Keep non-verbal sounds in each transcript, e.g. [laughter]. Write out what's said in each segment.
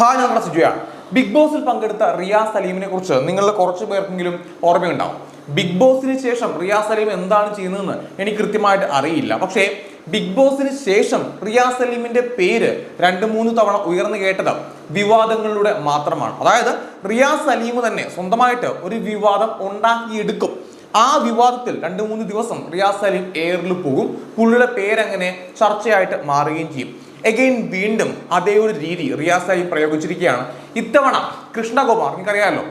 Hi നമ്മുടെ സുജയാണ് big ബോസിൽ പങ്കെടുത്ത റിയാസ് സലീമിനെ കുറിച്ച് നിങ്ങളിൽ കുറച്ച് പേർക്കെങ്കിലും ഓർമ്മയുണ്ടാവും. ബിഗ് ബോസിന് ശേഷം റിയാസ് സലീം എന്താണ് ചെയ്യുന്നതെന്ന് എനിക്ക് കൃത്യമായിട്ട് അറിയില്ല. പക്ഷേ ബിഗ് ബോസിന് ശേഷം റിയാസ് സലീമിന്റെ പേര് രണ്ട് മൂന്ന് തവണ ഉയർന്നു കേട്ടത് വിവാദങ്ങളിലൂടെ മാത്രമാണ്. അതായത് റിയാസ് സലീം തന്നെ സ്വന്തമായിട്ട് ഒരു വിവാദം ഉണ്ടാക്കിയെടുക്കും. ആ വിവാദത്തിൽ രണ്ട് മൂന്ന് ദിവസം റിയാസ് സലീം എയറിൽ പോകും. പുള്ളിയുടെ പേരങ്ങനെ ചർച്ചയായിട്ട് മാറുകയും ചെയ്യും. എഗെയിൻ വീണ്ടും അതേ ഒരു രീതി റിയാസായി പ്രയോഗിച്ചിരിക്കുകയാണ്. ഇത്തവണ കൃഷ്ണകുമാർ നിങ്ങൾക്കറിയാമല്ലോ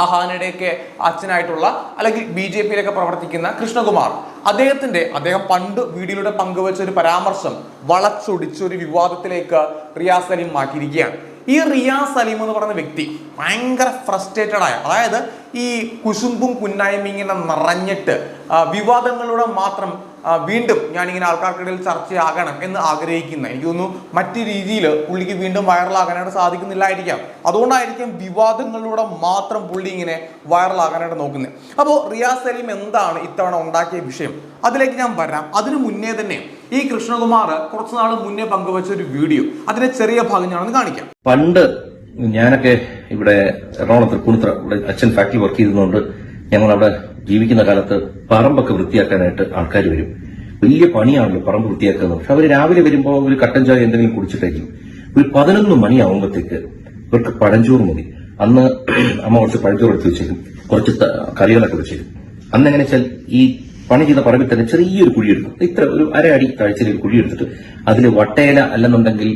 അഹാനയുടെയൊക്കെ അച്ഛനായിട്ടുള്ള അല്ലെങ്കിൽ ബി ജെ പിയിലൊക്കെ പ്രവർത്തിക്കുന്ന കൃഷ്ണകുമാർ അദ്ദേഹത്തിന്റെ അദ്ദേഹം പണ്ട് വീഡിയോയിലൂടെ പങ്കുവച്ച ഒരു പരാമർശം വളച്ചൊടിച്ച ഒരു വിവാദത്തിലേക്ക് റിയാസ് സലീം മാറ്റിയിരിക്കുകയാണ്. ഈ റിയാസ് സലീം എന്ന് പറയുന്ന വ്യക്തി ഭയങ്കര ഫ്രസ്ട്രേറ്റഡ് ആയ അതായത് ഈ കുശുമ്പും കുന്നായ്മ ഇങ്ങനെ നിറഞ്ഞിട്ട് വിവാദങ്ങളിലൂടെ മാത്രം വീണ്ടും ഞാനിങ്ങനെ ആൾക്കാർക്കിടയിൽ ചർച്ചയാകണം എന്ന് ആഗ്രഹിക്കുന്ന എനിക്ക് തോന്നുന്നു മറ്റു രീതിയിൽ പുള്ളിക്ക് വീണ്ടും വൈറലാകാനായിട്ട് സാധിക്കുന്നില്ലായിരിക്കാം. അതുകൊണ്ടായിരിക്കും വിവാദങ്ങളിലൂടെ മാത്രം പുള്ളി ഇങ്ങനെ വൈറലാകാനായിട്ട് നോക്കുന്നത്. അപ്പോൾ റിയാസ് സലീം എന്താണ് ഇത്തവണ ഉണ്ടാക്കിയ വിഷയം? അതിലേക്ക് ഞാൻ വരാം. അതിനു മുന്നേ തന്നെ ഈ കൃഷ്ണകുമാർ കുറച്ചു നാൾ മുന്നേ പങ്കുവച്ച ഒരു വീഡിയോ. അതിന്റെ ചെറിയ ഭാഗം ഞാനൊന്ന് കാണിക്കാം. പണ്ട് ഞാനൊക്കെ ഇവിടെ എറണാകുളത്ത് കുണിത്ര ഇവിടെ അച്ഛൻ ഫാക്ടറി വർക്ക് ചെയ്തതുകൊണ്ട് ഞങ്ങൾ അവിടെ ജീവിക്കുന്ന കാലത്ത് പറമ്പൊക്കെ വൃത്തിയാക്കാനായിട്ട് ആൾക്കാർ വരും. വലിയ പണിയാണല്ലോ പറമ്പ് വൃത്തിയാക്കുന്നത്. പക്ഷെ അവർ രാവിലെ വരുമ്പോൾ ഒരു കട്ടൻ ചായ എന്തെങ്കിലും കുടിച്ചിട്ടായിരിക്കും. ഒരു പതിനൊന്ന് മണിയാവുമ്പോഴത്തേക്ക് ഇവർക്ക് പഴഞ്ചോറ് മതി. അന്ന് അമ്മ കുറച്ച് പഴഞ്ചോറ് എടുത്ത് വെച്ചേക്കും. കുറച്ച് കറികളൊക്കെ വെച്ചേക്കും. അന്ന് എങ്ങനെ വെച്ചാൽ ഈ പണി ചെയ്ത പറമ്പിൽ തന്നെ ചെറിയൊരു കുഴിയെടുക്കും ഇത്ര ഒരു അര അടി താഴ്ചയിൽ ഒരു കുഴിയെടുത്തിട്ട് അതിൽ വട്ടയില അല്ലെന്നുണ്ടെങ്കിൽ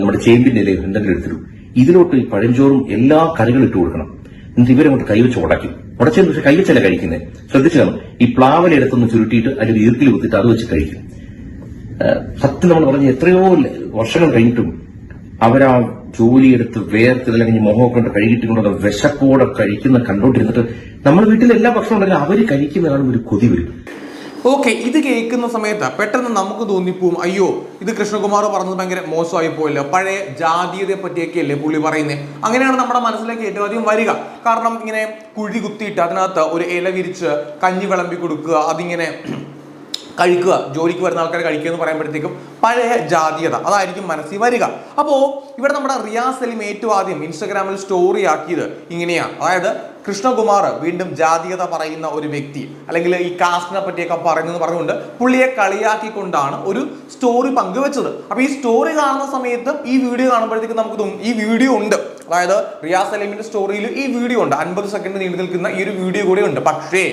നമ്മുടെ ചേമ്പിന്റെ ഇല എന്തെങ്കിലും എടുത്തിടും. ഇതിലോട്ട് ഈ പഴഞ്ചോറും എല്ലാ കറികളും ഇട്ട് കൊടുക്കണം. എന്നിട്ട് ഇവരങ്ങോട്ട് കൈവച്ച് ഉടയ്ക്കും ഉടച്ചതിന് പക്ഷെ കൈവച്ചല്ല കഴിക്കുന്നത് ശ്രദ്ധിച്ചു കാണും. ഈ പ്ലാവലെടുത്തൊന്ന് ചുരുട്ടിയിട്ട് അതിൽ ഈർക്കിൽ കുത്തിയിട്ട് അത് വെച്ച് കഴിക്കും. സത്യം നമ്മൾ പറഞ്ഞ എത്രയോ വർഷങ്ങൾ കഴിഞ്ഞിട്ടും അവരാ ജോലിയെടുത്ത് വേർത്ത് അല്ലെങ്കിൽ മുഖമൊക്കെ കൊണ്ട് കഴുകിയിട്ട് കൊണ്ട് വിശപ്പോടെ കഴിക്കുന്ന കണ്ടോണ്ടിരുന്നിട്ട് നമ്മൾ വീട്ടിൽ എല്ലാ ഭക്ഷണം ഉണ്ടെങ്കിലും അവർ കഴിക്കുന്നതാണ് ഒരു കൊതി വരും. ഓക്കെ ഇത് കേൾക്കുന്ന സമയത്ത് പെട്ടെന്ന് നമുക്ക് തോന്നിപ്പോവും. അയ്യോ ഇത് കൃഷ്ണകുമാർ പറഞ്ഞത് ഭയങ്കര മോശമായി പോയല്ലോ. പഴയ ജാതീയതയെ പറ്റിയൊക്കെ അല്ലേ പുള്ളി പറയുന്നത് അങ്ങനെയാണ് നമ്മുടെ മനസ്സിലേക്ക് ഏറ്റവും അധികം വരിക. കാരണം ഇങ്ങനെ കുഴി കുത്തിയിട്ട് അതിനകത്ത് ഒരു ഇല വിരിച്ച് കഞ്ഞി വിളമ്പി കൊടുക്കുക അതിങ്ങനെ കഴിക്കുക ജോലിക്ക് വരുന്ന ആൾക്കാർ കഴിക്കുക എന്ന് പറയുമ്പോഴത്തേക്കും പഴയ ജാതീയത അതായിരിക്കും മനസ്സിൽ വരിക. അപ്പോൾ ഇവിടെ നമ്മുടെ റിയാസ് സലീം ഏറ്റവും ആദ്യം ഇൻസ്റ്റഗ്രാമിൽ സ്റ്റോറി ആക്കിയത് ഇങ്ങനെയാണ് അതായത് കൃഷ്ണകുമാർ വീണ്ടും ജാതീയത പറയുന്ന ഒരു വ്യക്തി അല്ലെങ്കിൽ ഈ കാസ്റ്റിനെ പറ്റിയൊക്കെ പറയുന്നത് പറഞ്ഞുകൊണ്ട് പുള്ളിയെ കളിയാക്കിക്കൊണ്ടാണ് ഒരു സ്റ്റോറി പങ്കുവെച്ചത്. അപ്പോൾ ഈ സ്റ്റോറി കാണുന്ന സമയത്ത് ഈ വീഡിയോ കാണുമ്പോഴത്തേക്കും നമുക്ക് തോന്നും ഈ വീഡിയോ ഉണ്ട്. അതായത് റിയാസ് സലീമിന്റെ സ്റ്റോറിയിൽ ഈ വീഡിയോ ഉണ്ട്. അൻപത് സെക്കൻഡ് നീണ്ടു നിൽക്കുന്ന ഈ ഒരു വീഡിയോ കൂടെ ഉണ്ട്. പക്ഷേ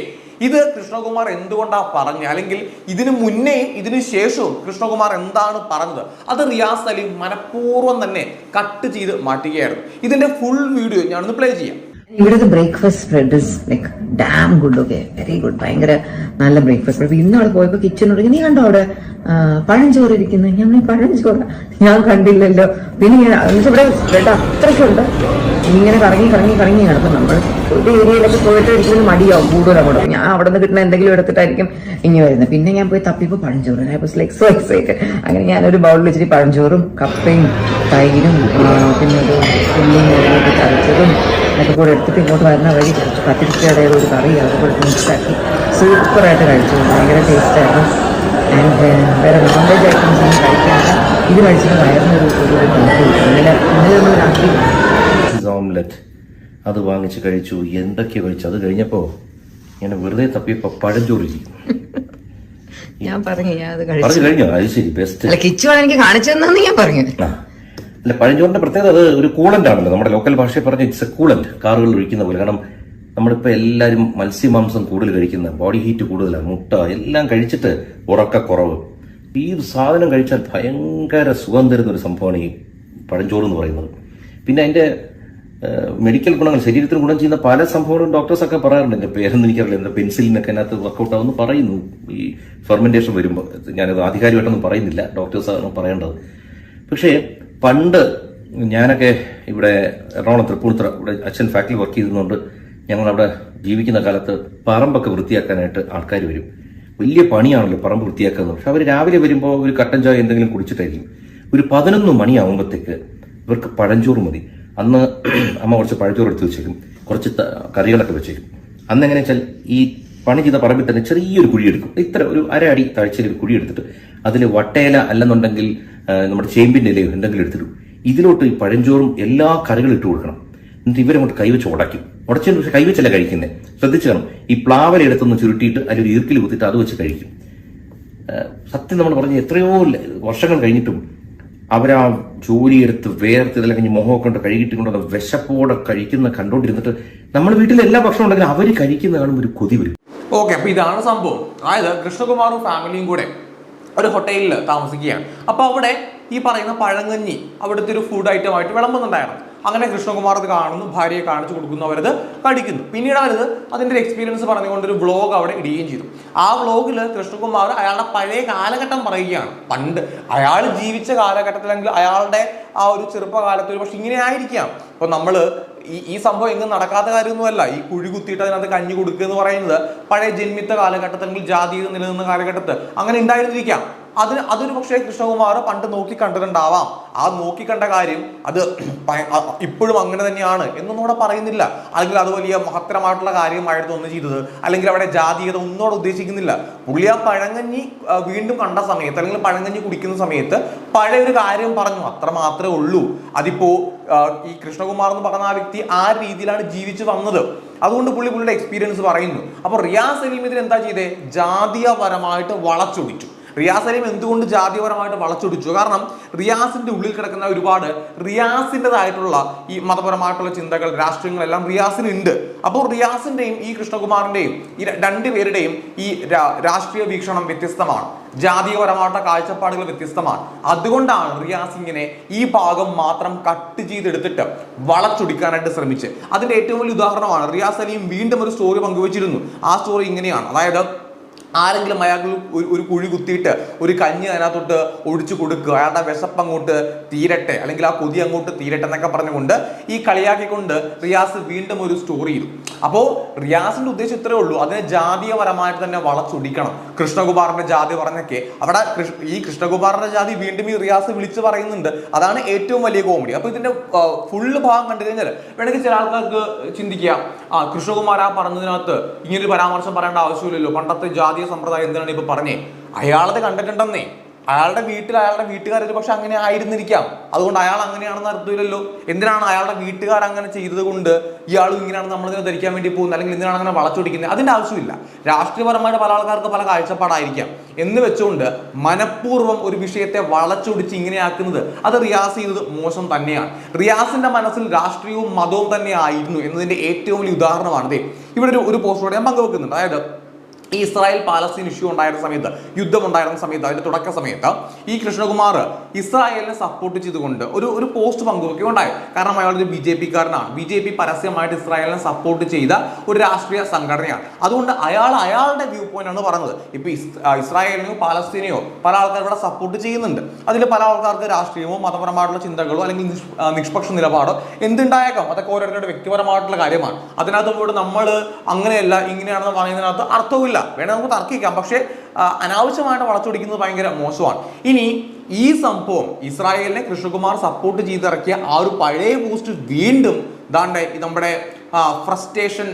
ഇത് കൃഷ്ണകുമാർ എന്തുകൊണ്ടാണ് പറഞ്ഞത് അല്ലെങ്കിൽ ഇതിനു മുന്നേയും ഇതിനു ശേഷവും കൃഷ്ണകുമാർ എന്താണ് പറഞ്ഞത്? അത് റിയാസ് അലി മനഃപൂർവം തന്നെ കട്ട് ചെയ്ത് മാറ്റുകയായിരുന്നു. ഇതിന്റെ ഫുൾ വീഡിയോ ഞാനൊന്ന് പ്ലേ ചെയ്യാം. ഇവിടുത്തെ breakfast spread is like damn good okay very good ഭയങ്കര നല്ല ബ്രേക്ക്ഫാസ്റ്റ് സ്പ്രെഡ് ഇന്ന് അവിടെ പോയപ്പോ കിച്ചണോട് നീ കണ്ടോ അവിടെ പഴഞ്ചോറ് ഇരിക്കുന്നത് ഞാൻ പഴഞ്ചോറ് ഞാൻ കണ്ടില്ലല്ലോ. പിന്നെ ഞാൻ ഇവിടെ സ്പ്രെഡ് അത്രയ്ക്കുണ്ട് ഇങ്ങനെ കറങ്ങി കറങ്ങി കറങ്ങി കിടക്കും നമ്മൾ ഒരു ഏരിയയിലൊക്കെ പോയിട്ട് ഇരിക്കുന്നത് മടിയാവും കൂടുതൽ അങ്ങോട്ട്. ഞാൻ അവിടെ നിന്ന് കിട്ടുന്ന എന്തെങ്കിലും എടുത്തിട്ടായിരിക്കും ഇനി വരുന്നത്. പിന്നെ ഞാൻ പോയി തപ്പിപ്പോ പഴഞ്ചോറ്. I was like so excited അങ്ങനെ ഞാനൊരു ബൗളിൽ വെച്ചിട്ട് പഴഞ്ചോറും കപ്പയും തൈരും പിന്നെ ഒരു ഉള്ളിയും അതൊക്കെ കൂടെ എടുത്തിട്ട് ഇങ്ങോട്ട് വരുന്ന വഴി കുറച്ച് പത്തിരിക്കയുടെ ഒരു കറി അതൊക്കെ കൂടെ മിക്സാക്കി സൂപ്പറായിട്ട് കഴിച്ചു. ഭയങ്കര ടേസ്റ്റായിരുന്നു ആൻഡ് വേറെ നോൺ വെജ് ഐറ്റംസ് ഒന്നും കഴിക്കാണ്ട് ഇത് കഴിച്ചിട്ട് വയറിനൊരു ഒരു ഒരു ഇന്നലെ ഇന്നലെ നമ്മൾ രാത്രി ഓംലെറ്റ്. അത് വാങ്ങിച്ച് കഴിച്ചു. എന്തൊക്കെ കഴിച്ചു? അത് കഴിഞ്ഞപ്പോ ഇങ്ങനെ വെറുതെ തപ്പിയപ്പോ പഴഞ്ചോറി ഞാൻ പറഞ്ഞു ഞാൻ അത് കഴിച്ചു. കഴിഞ്ഞോ? അത് ശരി ബെസ്റ്റ് അല്ല കിച്ചുവാണ് എനിക്ക് കാണിച്ചു തന്നെ ഞാൻ പറഞ്ഞു. അല്ല പഴഞ്ചോറിന്റെ പ്രത്യേകത അത് ഒരു കൂളന്റ് ആണല്ലോ. നമ്മുടെ ലോക്കൽ ഭാഷയിൽ പറഞ്ഞ ഇറ്റ്സ് എ കൂളന്റ് കാറുകൾ ഒഴിക്കുന്ന പോലെ. കാരണം നമ്മളിപ്പോ എല്ലാവരും മത്സ്യമാംസം കൂടുതൽ കഴിക്കുന്ന ബോഡി ഹീറ്റ് കൂടുതലാണ് മുട്ട എല്ലാം കഴിച്ചിട്ട് ഉറക്കക്കുറവ്. ഈ സാധനം കഴിച്ചാൽ ഭയങ്കര സുഖം തരുന്ന ഒരു സംഭവമാണ് ഈ പഴഞ്ചോറ് എന്ന് പറയുന്നത്. പിന്നെ അതിന്റെ മെഡിക്കൽ ഗുണങ്ങൾ ശരീരത്തിന് ഗുണം ചെയ്യുന്ന പല സംഭവങ്ങളും ഡോക്ടേഴ്സ് ഒക്കെ പറയാറുണ്ട്. എന്റെ പേരൊന്നും എനിക്കറിയില്ല. എന്റെ പെൻസിലിനൊക്കെ അതിനകത്ത് വർക്കൗട്ട് ആവുമെന്ന് പറയുന്നു. ഈ ഫെർമെന്റേഷൻ വരുമ്പോൾ ഞാനത് ആധികാരികമായിട്ടൊന്നും പറയുന്നില്ല. ഡോക്ടേഴ്സ് ആണ് പറയേണ്ടത്. പക്ഷേ പണ്ട് ഞാനൊക്കെ ഇവിടെ എറണാകുളം തൃപ്പൂണിത്തുറ ഇവിടെ അച്ഛൻ ഫാക്ടറി വർക്ക് ചെയ്തതുകൊണ്ട് ഞങ്ങളവിടെ ജീവിക്കുന്ന കാലത്ത് പറമ്പൊക്കെ വൃത്തിയാക്കാനായിട്ട് ആൾക്കാർ വരും. വലിയ പണിയാണല്ലോ പറമ്പ് വൃത്തിയാക്കുന്നത് പക്ഷെ അവർ രാവിലെ വരുമ്പോൾ ഒരു കട്ടൻ ചായ എന്തെങ്കിലും കുടിച്ചിട്ടായിരിക്കും. ഒരു പതിനൊന്ന് മണിയാവുമ്പോഴത്തേക്ക് ഇവർക്ക് പഴഞ്ചോറ് മതി. അന്ന് അമ്മ കുറച്ച് പഴഞ്ചോറ് എടുത്ത് വെച്ചേക്കും. കുറച്ച് കറികളൊക്കെ വെച്ചേക്കും. അന്ന് എങ്ങനെ വെച്ചാൽ ഈ പണി ചെയ്ത പറമ്പിൽ തന്നെ ചെറിയൊരു കുഴിയെടുക്കും. ഇത്ര ഒരു അര അടി താഴ്ചയിൽ ഒരു കുഴിയെടുത്തിട്ട് അതിൽ വട്ടയില അല്ലെന്നുണ്ടെങ്കിൽ നമ്മുടെ ചേമ്പിന്റെ ഇലയോ എന്തെങ്കിലും എടുത്തിടും. ഇതിലോട്ട് ഈ പഴഞ്ചോറും എല്ലാ കറികളും ഇട്ട് കൊടുക്കണം. എന്നിട്ട് ഇവരങ്ങോട്ട് കൈവച്ച് ഉടയ്ക്കും. ഉടച്ചതിന് പക്ഷേ കൈവച്ചല്ല കഴിക്കുന്നത് ശ്രദ്ധിച്ചു കാണും ഈ പ്ലാവല എടുത്തൊന്ന് ചുരുട്ടിയിട്ട് അതിൽ ഈർക്കിൽ കുത്തിയിട്ട് അത് വെച്ച് കഴിക്കും. സത്യം നമ്മൾ പറഞ്ഞ എത്രയോ വർഷങ്ങൾ കഴിഞ്ഞിട്ടും അവരാ ജോലിയെടുത്ത് വേർത്ത് ഇതെല്ലാം കഴിഞ്ഞ് മുഖമൊക്കെ കൊണ്ട് കഴുകിയിട്ട് കൊണ്ട് വിശപ്പോടെ കഴിക്കുന്ന കണ്ടോണ്ടിരുന്നിട്ട് നമ്മൾ വീട്ടിൽ എല്ലാ ഭക്ഷണം ഉണ്ടെങ്കിലും അവർ കഴിക്കുന്ന കാണുമ്പോൾ ഒരു കൊതി വരും. ഓക്കെ അപ്പൊ ഇതാണ് സംഭവം. അതായത് കൃഷ്ണകുമാറും ഫാമിലിയും കൂടെ ഒരു ഹോട്ടലിൽ താമസിക്കുകയാണ്. അപ്പൊ അവിടെ ഈ പറയുന്ന പഴങ്കഞ്ഞി അവിടുത്തെ ഒരു ഫുഡ് ഐറ്റം ആയിട്ട് വിളമ്പുന്നുണ്ടായിരുന്നു. അങ്ങനെ കൃഷ്ണകുമാർ അത് കാണുന്നു ഭാര്യയെ കാണിച്ചു കൊടുക്കുന്നു അവരത് കടിക്കുന്നു. പിന്നീട് അവരത് അതിന്റെ ഒരു എക്സ്പീരിയൻസ് പറഞ്ഞുകൊണ്ട് ഒരു വ്ളോഗ് അവിടെ ഇടുകയും ചെയ്തു. ആ വ്ളോഗിൽ കൃഷ്ണകുമാർ അയാളുടെ പഴയ കാലഘട്ടം പറയുകയാണ്. പണ്ട് അയാൾ ജീവിച്ച കാലഘട്ടത്തിലെങ്കിൽ അയാളുടെ ആ ഒരു ചെറുപ്പകാലത്ത് ഒരു പക്ഷെ ഇങ്ങനെ ആയിരിക്കാം ഇപ്പൊ നമ്മൾ ഈ ഈ സംഭവം എങ്ങും നടക്കാത്ത കാര്യമൊന്നുമല്ല. ഈ കുഴി കുത്തിയിട്ട് അതിനകത്ത് കഞ്ഞി കൊടുക്കുക എന്ന് പറയുന്നത് പഴയ ജന്മിത്ത കാലഘട്ടത്തിൽ ജാതി നിലനിന്ന കാലഘട്ടത്ത് അങ്ങനെ ഉണ്ടായിരുന്നിരിക്കാം. അതിന് അതൊരു പക്ഷേ കൃഷ്ണകുമാർ പണ്ട് നോക്കി കണ്ടിട്ടുണ്ടാവാം ആ നോക്കി കണ്ട കാര്യം അത് [clears throat] ഇപ്പോഴും അങ്ങനെ തന്നെയാണ് എന്നൊന്നും ഇവിടെ പറയുന്നില്ല. അല്ലെങ്കിൽ അത് വലിയ മഹത്തരമായിട്ടുള്ള കാര്യമായിരുന്നു ഒന്ന് ചെയ്തത്. അല്ലെങ്കിൽ അവിടെ ജാതീയത ഒന്നും അവിടെ ഉദ്ദേശിക്കുന്നില്ല. പുള്ളി ആ പഴങ്കഞ്ഞി വീണ്ടും കണ്ട സമയത്ത് അല്ലെങ്കിൽ പഴങ്കഞ്ഞി കുടിക്കുന്ന സമയത്ത് പഴയ ഒരു കാര്യം പറഞ്ഞു. അത്ര മാത്രമേ ഉള്ളൂ. അതിപ്പോ ഈ കൃഷ്ണകുമാർ എന്ന് പറഞ്ഞ ആ വ്യക്തി ആ രീതിയിലാണ് ജീവിച്ചു വന്നത്. അതുകൊണ്ട് പുള്ളി പുള്ളിയുടെ എക്സ്പീരിയൻസ് പറയുന്നു. അപ്പോൾ റിയാസ് സലീം ഇതിൽ എന്താ ചെയ്തേ? ജാതീയപരമായിട്ട് വളച്ചൊടിച്ചു. റിയാസ് അലീം എന്തുകൊണ്ട് ജാതിപരമായിട്ട് വളച്ചൊടിച്ചു? കാരണം റിയാസിന്റെ ഉള്ളിൽ കിടക്കുന്ന ഒരുപാട് റിയാസിന്റെതായിട്ടുള്ള ഈ മതപരമായിട്ടുള്ള ചിന്തകൾ രാഷ്ട്രീയങ്ങളെല്ലാം റിയാസിനുണ്ട്. അപ്പോൾ റിയാസിന്റെയും ഈ കൃഷ്ണകുമാറിന്റെയും ഈ രണ്ടുപേരുടെയും ഈ രാഷ്ട്രീയ വീക്ഷണം വ്യത്യസ്തമാണ്. ജാതീയപരമായിട്ടുള്ള കാഴ്ചപ്പാടുകൾ വ്യത്യസ്തമാണ്. അതുകൊണ്ടാണ് റിയാസ് ഇങ്ങനെ ഈ ഭാഗം മാത്രം കട്ട് ചെയ്തെടുത്തിട്ട് വളച്ചൊടിക്കാനായിട്ട് ശ്രമിച്ചത്. അതിന്റെ ഏറ്റവും വലിയ ഉദാഹരണമാണ് റിയാസ് അലിയും വീണ്ടും ഒരു സ്റ്റോറി പങ്കുവച്ചിരുന്നു. ആ സ്റ്റോറി ഇങ്ങനെയാണ്. അതായത് ആരെങ്കിലും അയാൾക്ക് ഒരു കുഴി കുത്തിയിട്ട് ഒരു കഞ്ഞി അതിനകത്തോട്ട് ഒഴിച്ചു കൊടുക്കുക അയാളുടെ വിശപ്പ് അങ്ങോട്ട് തീരട്ടെ അല്ലെങ്കിൽ ആ കൊതി അങ്ങോട്ട് തീരട്ടെ എന്നൊക്കെ പറഞ്ഞുകൊണ്ട് ഈ കളിയാക്കിക്കൊണ്ട് റിയാസ് വീണ്ടും ഒരു സ്റ്റോറി ചെയ്തു അപ്പോൾ റിയാസിന്റെ ഉദ്ദേശം ഇത്രേ ഉള്ളൂ. അതിനെ ജാതീയപരമായിട്ട് തന്നെ വളച്ചൊടിക്കണം. കൃഷ്ണകുമാറിന്റെ ജാതി പറഞ്ഞൊക്കെ. അവിടെ ഈ കൃഷ്ണകുമാറിന്റെ ജാതി വീണ്ടും ഈ റിയാസ് വിളിച്ചു പറയുന്നുണ്ട്. അതാണ് ഏറ്റവും വലിയ കോമഡി അപ്പൊ ഇതിന്റെ ഫുള്ള് ഭാഗം കണ്ടു കഴിഞ്ഞാൽ വേണമെങ്കിൽ ചില ആൾക്കാർക്ക് ചിന്തിക്കാം. ആ കൃഷ്ണകുമാർ ആ പറഞ്ഞതിനകത്ത് ഇങ്ങനൊരു പരാമർശം പറയേണ്ട ആവശ്യമില്ലല്ലോ. പണ്ടത്തെ ജാതീയ സമ്പ്രദായം എന്തിനാണ് ഇപ്പൊ പറഞ്ഞേ? അയാളത് കണ്ടിട്ടുണ്ടെന്നേ. അയാളുടെ വീട്ടിൽ അയാളുടെ വീട്ടുകാർ ഒരു പക്ഷെ അങ്ങനെ ആയിരുന്നിരിക്കാം. അതുകൊണ്ട് അയാൾ അങ്ങനെയാണെന്ന് അർത്ഥമില്ലല്ലോ. എന്തിനാണ് അയാളുടെ വീട്ടുകാർ അങ്ങനെ ചെയ്തത് കൊണ്ട് ഇയാളും ഇങ്ങനെയാണ് നമ്മളിതിനെ ധരിക്കാൻ വേണ്ടി പോകുന്നത്? അല്ലെങ്കിൽ എന്തിനാണ് അങ്ങനെ വളച്ചൊടിക്കുന്നത്? അതിന്റെ ആവശ്യമില്ല. രാഷ്ട്രീയപരമായിട്ട് പല ആൾക്കാർക്ക് പല കാഴ്ചപ്പാടായിരിക്കാം. എന്ന് വെച്ചുകൊണ്ട് മനഃപൂർവം ഒരു വിഷയത്തെ വളച്ചൊടിച്ച് ഇങ്ങനെയാക്കുന്നത് അത് റിയാസ് ചെയ്തത് മോശം തന്നെയാണ്. റിയാസിന്റെ മനസ്സിൽ രാഷ്ട്രീയവും മതവും തന്നെ ആയിരുന്നു എന്നതിന്റെ ഏറ്റവും വലിയ ഉദാഹരണമാണ് ഇവിടെ ഒരു ഒരു പോസ്റ്റോടെ ഞാൻ പങ്കുവെക്കുന്നുണ്ട്. അതായത് ഇസ്രായേൽ പാലസ്തീൻ ഇഷ്യൂ ഉണ്ടായിരുന്ന സമയത്ത് യുദ്ധം ഉണ്ടായിരുന്ന സമയത്ത് അതിന്റെ തുടക്ക സമയത്ത് ഈ കൃഷ്ണകുമാർ ഇസ്രായേലിനെ സപ്പോർട്ട് ചെയ്തുകൊണ്ട് ഒരു ഒരു പോസ്റ്റ് പങ്കുവെക്കുകയുണ്ടായി കാരണം അയാൾ ഒരു ബി ജെ പിക്കാരനാണ്. ബി ജെ പി പരസ്യമായിട്ട് ഇസ്രായേലിനെ സപ്പോർട്ട് ചെയ്ത ഒരു രാഷ്ട്രീയ സംഘടനയാണ്. അതുകൊണ്ട് അയാൾ അയാളുടെ വ്യൂ പോയിന്റ് ആണ് പറഞ്ഞത്. ഇപ്പൊ ഇസ്രായേലിനെയോ പാലസ്തീനെയോ പല ആൾക്കാർ ഇവിടെ സപ്പോർട്ട് ചെയ്യുന്നുണ്ട്. അതിൽ പല ആൾക്കാർക്ക് രാഷ്ട്രീയമോ മതപരമായിട്ടുള്ള ചിന്തകളോ അല്ലെങ്കിൽ നിഷ്പക്ഷ നിലപാടോ എന്തുണ്ടായേക്കാം? അതൊക്കെ ഓരോരുത്തരുടെ വ്യക്തിപരമായിട്ടുള്ള കാര്യമാണ്. അതിനകത്ത് പോയിട്ട് നമ്മൾ അങ്ങനെയല്ല ഇങ്ങനെയാണെന്ന് പറയുന്നതിനകത്ത് അർത്ഥവുമില്ല. വേണേൽ നമുക്ക് തർക്കിക്കാം. പക്ഷേ അനാവശ്യമായിട്ട് വളച്ചൊടിക്കുന്നത് ഭയങ്കര മോശമാണ്. ഇനി ഈ സംഭവം ഇസ്രായേലിനെ കൃഷ്ണകുമാർ സപ്പോർട്ട് ചെയ്തിറക്കിയ ആ ഒരു പഴയ പോസ്റ്റ് വീണ്ടും ദാണ്ടെ നമ്മുടെ frustration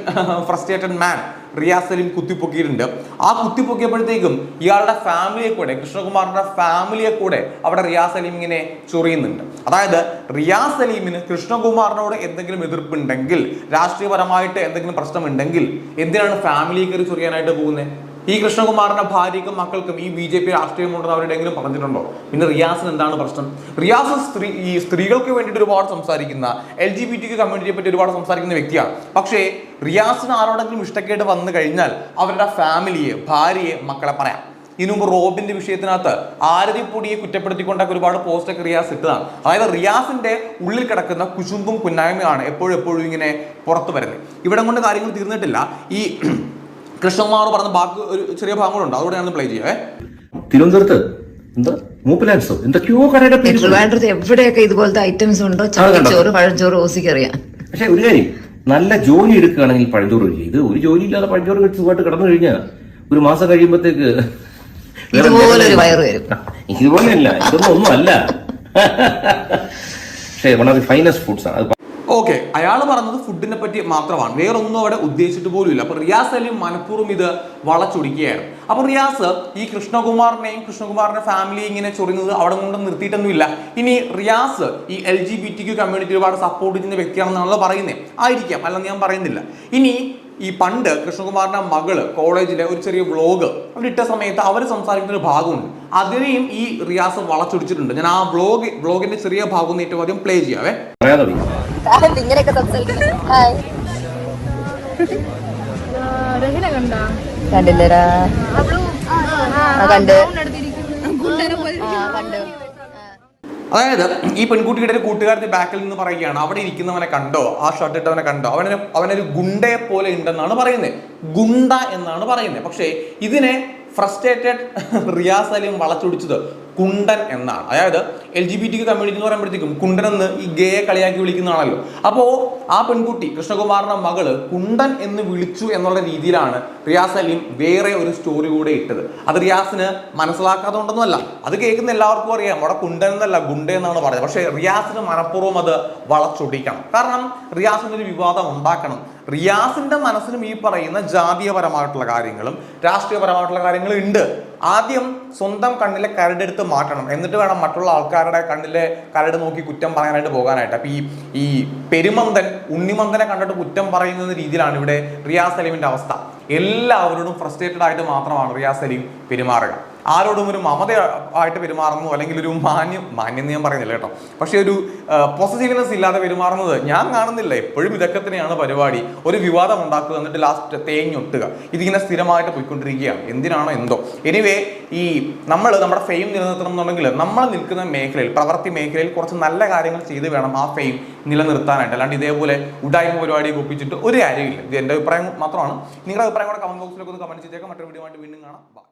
frustrated man Riyas Saleem കുത്തിപ്പൊക്കിയിട്ടുണ്ട്. ആ കുത്തിപ്പൊക്കിയപ്പോഴത്തേക്കും ഇയാളുടെ ഫാമിലിയെ കൂടെ കൃഷ്ണകുമാറിന്റെ ഫാമിലിയെ കൂടെ അവിടെ റിയാസ് സലീം ഇങ്ങനെ ചൊറിയുന്നുണ്ട്. അതായത് റിയാസ് സലീമിന് കൃഷ്ണകുമാറിനോട് എന്തെങ്കിലും എതിർപ്പുണ്ടെങ്കിൽ രാഷ്ട്രീയപരമായിട്ട് എന്തെങ്കിലും പ്രശ്നമുണ്ടെങ്കിൽ എന്തിനാണ് ഫാമിലിയെ കയറി ചൊറിയാനായിട്ട് പോകുന്നത് ഈ കൃഷ്ണകുമാറിന്റെ ഭാര്യയ്ക്കും മക്കൾക്കും ഈ ബി ജെ പി രാഷ്ട്രീയമുണ്ടെന്ന് അവരുടെങ്കിലും പറഞ്ഞിട്ടുണ്ടോ? പിന്നെ റിയാസിന് എന്താണ് പ്രശ്നം? റിയാസ് സ്ത്രീ ഈ സ്ത്രീകൾക്ക് വേണ്ടിയിട്ട് ഒരുപാട് സംസാരിക്കുന്ന എൽ ജി ബി ടി കമ്മ്യൂണിറ്റിയെ പറ്റി ഒരുപാട് സംസാരിക്കുന്ന വ്യക്തിയാണ്. പക്ഷേ റിയാസിന് ആരോടെങ്കിലും ഇഷ്ടക്കേട് വന്നു കഴിഞ്ഞാൽ അവരുടെ ഫാമിലിയെ ഭാര്യയെ മക്കളെ പറയാം. ഇതിനു മുമ്പ് റോബിന്റെ വിഷയത്തിനകത്ത് ആരതിപ്പൊടിയെ കുറ്റപ്പെടുത്തിക്കൊണ്ടൊക്കെ ഒരുപാട് പോസ്റ്റൊക്കെ റിയാസ് ഇട്ടതാണ്. അതായത് റിയാസിന്റെ ഉള്ളിൽ കിടക്കുന്ന കുശുമ്പും കുന്നായ്മയാണ് എപ്പോഴും എപ്പോഴും ഇങ്ങനെ പുറത്തു വരുന്നത്. ഇവിടെ കൊണ്ട് കാര്യങ്ങൾ തീർന്നിട്ടില്ല. ഈ കൃഷ്ണകുമാർ പറഞ്ഞ ബാക്ക് ഒരു ചെറിയ ഭാഗം കൂടെ അതുകൂടെ ഞാൻ പ്ലേ ചെയ്യാവേ തിരുവനന്തപുരത്ത് എന്താ? മൂപ്പിലാൻസോ എന്തൊക്കെയോ കടയുടെ പേര് ട്രിവാൻഡ്രത്ത് എവിടെയൊക്കെ ഇതുപോലത്തെ ഐറ്റംസ് ഉണ്ടോ? ചോറ് പഴഞ്ചോറ് പഴഞ്ചോറ് ഓസിക്കറിയാം പക്ഷെ ഒരു കാര്യം നല്ല ജോലി എടുക്കുകയാണെങ്കിൽ പഴഞ്ചോറ് കഴിക്കുക. ഇത് ഒരു ജോലി ഇല്ലാതെ പഴഞ്ചോറ് കഴിച്ച് സുഖമായിട്ട് കിടന്നു കഴിഞ്ഞാൽ ഒരു മാസം കഴിയുമ്പോഴത്തേക്ക് ഇതുപോലെ ഒരു വയറ് വരും. ഇതുപോലെയല്ല. ഇതൊന്നും ഒന്നും അല്ല പക്ഷേ വളരെ ഫൈനസ്റ്റ് ഫുഡ്സ് ആണ്. ഓക്കെ അയാൾ പറഞ്ഞത് ഫുഡിനെ പറ്റി മാത്രമാണ്. വേറൊന്നും അവിടെ ഉദ്ദേശിച്ചിട്ട് പോലും ഇല്ല അപ്പൊ റിയാസ് അലി മനഃപൂർവം ഇത് വളച്ചൊടിക്കുകയായിരുന്നു. അപ്പൊ റിയാസ് ഈ കൃഷ്ണകുമാറിനെയും കൃഷ്ണകുമാറിന്റെ ഫാമിലി ഇങ്ങനെ ചൊറിയുന്നത് അവിടെ കൊണ്ട് നിർത്തിയിട്ടൊന്നുമില്ല. ഇനി റിയാസ് ഈ L G B T Q community ഒരുപാട് സപ്പോർട്ട് ചെയ്യുന്ന വ്യക്തിയാണെന്നാണല്ലോ പറയുന്നത് ആയിരിക്കാം. അല്ലെന്ന് ഞാൻ പറയുന്നില്ല. ഇനി ഈ പണ്ട് കൃഷ്ണകുമാറിന്റെ മകൾ കോളേജിലെ ഒരു ചെറിയ വ്ളോഗ് അവരിട്ട സമയത്ത് അവർ സംസാരിക്കുന്ന ഒരു ഭാഗമുണ്ട് അതിനെയും ഈ റിയാസ് വളച്ചൊടിച്ചിട്ടുണ്ട് ഞാൻ ആ വ്ളോഗ് വ്ളോഗിന്റെ ചെറിയ ഭാഗം ഒന്ന് ഏറ്റവും ആദ്യം പ്ലേ ചെയ്യാവേ പറയാതെ ഇങ്ങനെയൊക്കെ കണ്ടില്ലടാ കണ്ടു അതായത് ഈ പെൺകുട്ടിയുടെ ഒരു കൂട്ടുകാരന്റെ ബാക്കിൽ നിന്ന് പറയുകയാണ് അവിടെ ഇരിക്കുന്നവനെ കണ്ടോ? ആ ഷർട്ട് ഇട്ടവനെ കണ്ടോ? അവനെ അവനൊരു ഗുണ്ടയെ പോലെ ഉണ്ടെന്നാണ് പറയുന്നത്. ഗുണ്ട എന്നാണ് പറയുന്നത്. പക്ഷേ ഇതിനെ ഫ്രസ്ട്രേറ്റഡ് റിയാസ് അലിയും വളച്ചൊടിച്ചത് കുണ്ടൻ എന്നാണ്. അതായത് L G B T community എന്ന് പറയുമ്പോഴത്തേക്കും കുണ്ടൻ എന്ന് ഈ ഗേയെ കളിയാക്കി വിളിക്കുന്നതാണല്ലോ അപ്പോൾ ആ പെൺകുട്ടി കൃഷ്ണകുമാറിന്റെ മകൾ കുണ്ടൻ എന്ന് വിളിച്ചു എന്നുള്ള രീതിയിലാണ് റിയാസ് അലീം വേറെ ഒരു സ്റ്റോറി കൂടെ ഇട്ടത്. അത് റിയാസിന് മനസ്സിലാക്കാത്തതുകൊണ്ടൊന്നുമല്ല. അത് കേൾക്കുന്ന എല്ലാവർക്കും അറിയാം. അവിടെ കുണ്ടൻ എന്നല്ല ഗുണ്ട എന്നാണ് പറയുന്നത്. പക്ഷേ റിയാസിന് മനഃപൂർവം അത് വളച്ചൊടിക്കണം. കാരണം റിയാസിന് ഒരു വിവാദം ഉണ്ടാക്കണം. റിയാസിന്റെ മനസ്സിലും ഈ പറയുന്ന ജാതീയപരമായിട്ടുള്ള കാര്യങ്ങളും രാഷ്ട്രീയപരമായിട്ടുള്ള കാര്യങ്ങളും ഉണ്ട്. ആദ്യം സ്വന്തം കണ്ണിലെ കരടെടുത്ത് മാറ്റണം. എന്നിട്ട് വേണം മറ്റുള്ള ആൾക്കാരുടെ കണ്ണിലെ കരട് നോക്കി കുറ്റം പറയാനായിട്ട് പോകാനായിട്ട്. അപ്പം ഈ ഈ പെരുമന്തൻ ഉണ്ണിമന്തനെ കണ്ടിട്ട് കുറ്റം പറയുന്ന രീതിയിലാണ് ഇവിടെ റിയാസ് സലീമിന്റെ അവസ്ഥ. എല്ലാവരോടും ഫ്രസ്ട്രേറ്റഡ് ആയിട്ട് മാത്രമാണ് റിയാസ് സലീം പെരുമാറുക. ആരോടും ഒരു മമത ആയിട്ട് പെരുമാറുന്നു അല്ലെങ്കിൽ ഒരു മാന്യം മാന്യം ഞാൻ പറയുന്നില്ല കേട്ടോ. പക്ഷേ ഒരു പോസിറ്റീവ്നെസ് ഇല്ലാതെ പെരുമാറുന്നത് ഞാൻ കാണുന്നില്ല. എപ്പോഴും ഇതൊക്കെ തന്നെയാണ് പരിപാടി. ഒരു വിവാദം ഉണ്ടാക്കുക എന്നിട്ട് ലാസ്റ്റ് തേഞ്ഞൊട്ടുക ഇതിങ്ങനെ സ്ഥിരമായിട്ട് പോയിക്കൊണ്ടിരിക്കുകയാണ്. എന്തിനാണോ എന്തോ. എനിവേ ഈ നമ്മൾ നമ്മുടെ ഫെയിം നിലനിർത്തണം എന്നുണ്ടെങ്കിൽ നമ്മൾ നിൽക്കുന്ന മേഖലയിൽ പ്രവൃത്തി മേഖലയിൽ കുറച്ച് നല്ല കാര്യങ്ങൾ ചെയ്ത് വേണം ആ ഫെയിം നിലനിർത്താനായിട്ട്. അല്ലാണ്ട് ഇതേപോലെ ഉടായ്മ പരിപാടി ഒപ്പിച്ചിട്ട് ഒരു കാര്യമില്ല. ഇത് എന്റെ അഭിപ്രായം മാത്രമാണ്. നിങ്ങളുടെ അഭിപ്രായം കൂടെ കമന്റ് ബോക്സിലൊക്കെ ഒന്ന് കമന്റ് ചെയ്തേക്കാം. മറ്റൊരു വീഡിയോ ആയിട്ട് വീണ്ടും കാണാം.